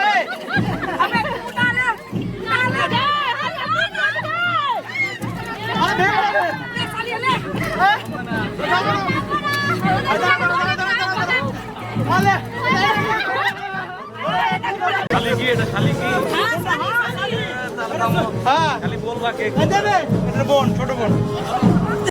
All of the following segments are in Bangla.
হ্যাঁ। হ্যাঁ। খালি বলবা কে হ্যাঁ, ছোট বোন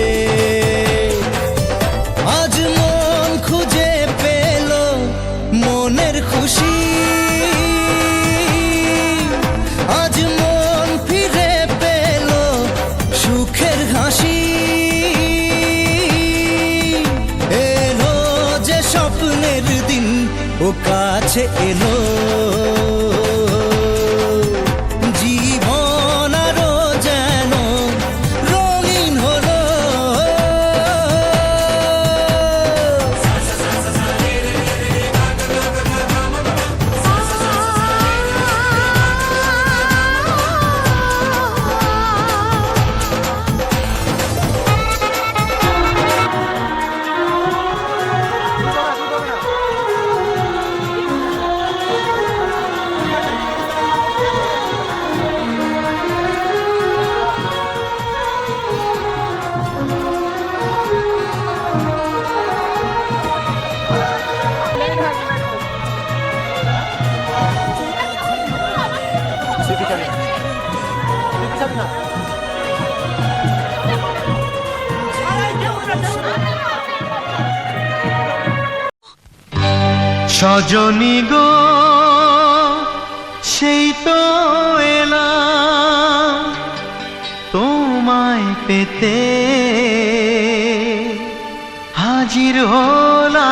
কাছে এলো চাবি চাবি সজনী গো সেই তো এলা তোমায় পেতে হাজির হলা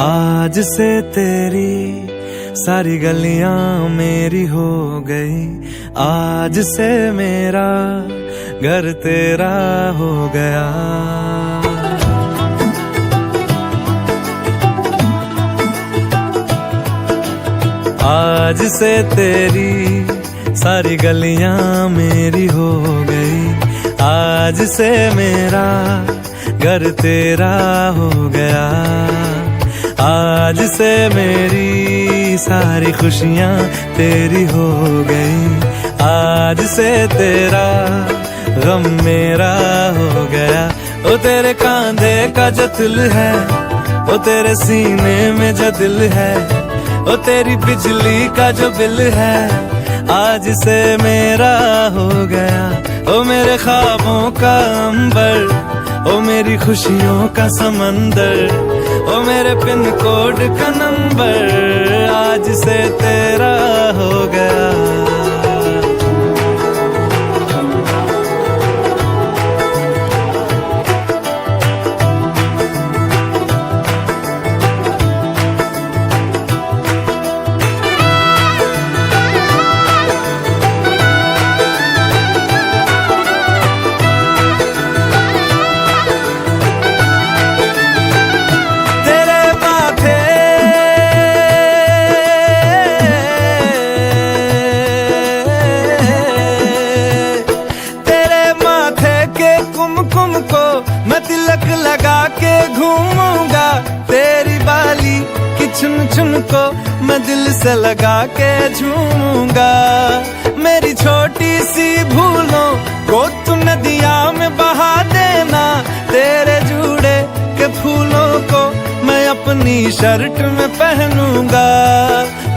आज से तेरी सारी गलियां मेरी हो गई आज से मेरा घर तेरा हो गया आज से तेरी सारी गलियां मेरी हो गई आज से मेरा घर तेरा हो गया आज से मेरी सारी खुशियाँ तेरी हो गई आज से तेरा गम मेरा हो गया ओ तेरे कांधे का जो दिल है ओ तेरे सीने में जो दिल है ओ तेरी बिजली का जो बिल है आज से मेरा हो गया ओ मेरे ख्वाबों का अंबर ओ मेरी खुशियों का समंदर ओ मेरे पिन कोड का नंबर आज से तेरा हो गया झुमको मैं दिल से लगा के झूमूंगा मेरी छोटी सी भूलों को तू नदिया में बहा देना तेरे जुड़े के फूलों को मैं अपनी शर्ट में पहनूंगा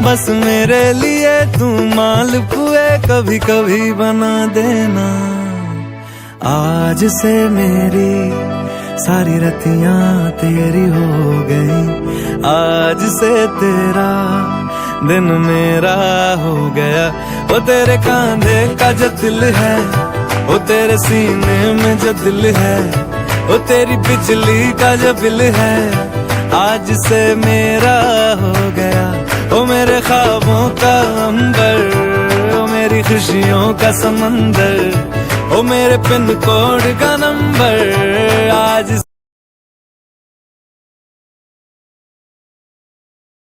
बस मेरे लिए तू मालपुए कभी कभी बना देना आज से मेरी सारी रतियां तेरी हो गई आज से तेरा दिन मेरा हो गया वो तेरे कांधे का जो दिल है वो तेरे सीने में जो दिल है वो तेरी बिजली का जो बिल है आज से मेरा हो गया वो मेरे ख्वाबों का अंबर वो मेरी खुशियों का समंदर वो मेरे पिन कोड का नंबर आज